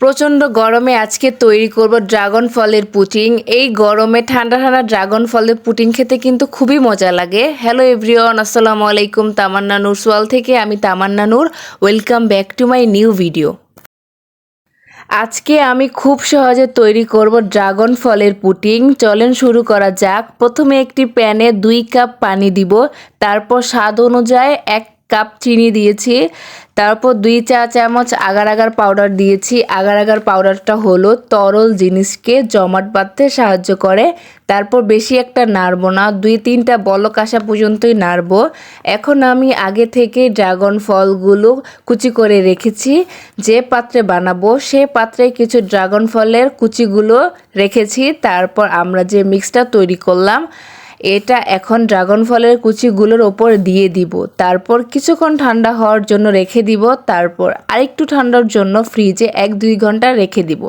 প্রচণ্ড গরমে আজকে তৈরি করব ড্রাগন ফলের পুটিং। এই গরমে ঠান্ডা ঠান্ডা ড্রাগন ফলের পুটিং খেতে কিন্তু খুবই মজা লাগে। হ্যালো এভরিওয়ান আসসালামু আলাইকুম। তামান্না নূর সোয়াল থেকে আমি Tamanna Noor. Welcome back to my new video আজকে আমি খুব সহজে তৈরি করব ড্রাগন ফলের পুটিং। চলেন শুরু করা যাক। প্রথমে একটি প্যানে দুই কাপ পানি দিব। তারপর স্বাদ অনুযায়ী এক কাপ চিনি দিয়েছি, তারপর দুই চা চামচ আগার আগার পাউডার দিয়েছি। আগার আগার পাউডারটা হলো তরল জিনিসকে জমাট বাঁধতে সাহায্য করে। তারপর বেশি একটা নাড়বো না, দুই তিনটা বলক আসা পর্যন্তই নাড়বো। এখন আমি আগে থেকে ড্রাগন ফলগুলো কুচি করে রেখেছি, যে পাত্রে বানাবো সে পাত্রে কিছু ড্রাগন ফলের কুচিগুলো রেখেছি। তারপর আমরা যে মিক্সটা তৈরি করলাম এটা এখন ড্রাগন ফলের কুচিগুলোর ওপর দিয়ে দিব। তারপর কিছুক্ষণ ঠান্ডা হওয়ার জন্য রেখে দিব। তারপর আরেকটু ঠান্ডার জন্য ফ্রিজে এক দুই ঘণ্টা রেখে দিব।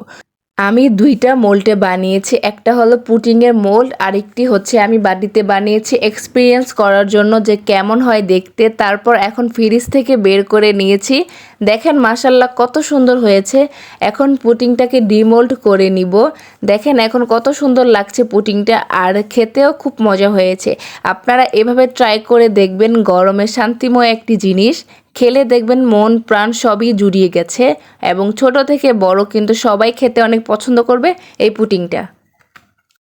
আমি দুইটা মোল্টে বানিয়েছি। একটা হলো পুটিংয়ের মোল্ড আরেকটি হচ্ছে আমি বাড়িতে বানিয়েছি এক্সপিরিয়েন্স করার জন্য যে কেমন হয় দেখতে। তারপর এখন ফ্রিজ থেকে বের করে নিয়েছি। দেখেন মাসাল্লাহ কত সুন্দর হয়েছে। এখন পুটিংটাকে ডিমোল্ড করে নিব। দেখেন এখন কত সুন্দর লাগছে পুটিংটা, আর খেতেও খুব মজা হয়েছে। আপনারা এভাবে ট্রাই করে দেখবেন, গরমে শান্তিময় একটি জিনিস। খেলে দেখবেন মন, প্রাণ সবই জুড়িয়ে গেছে এবং ছোট থেকে বড় কিন্তু সবাই খেতে অনেক পছন্দ করবে এই পুটিংটা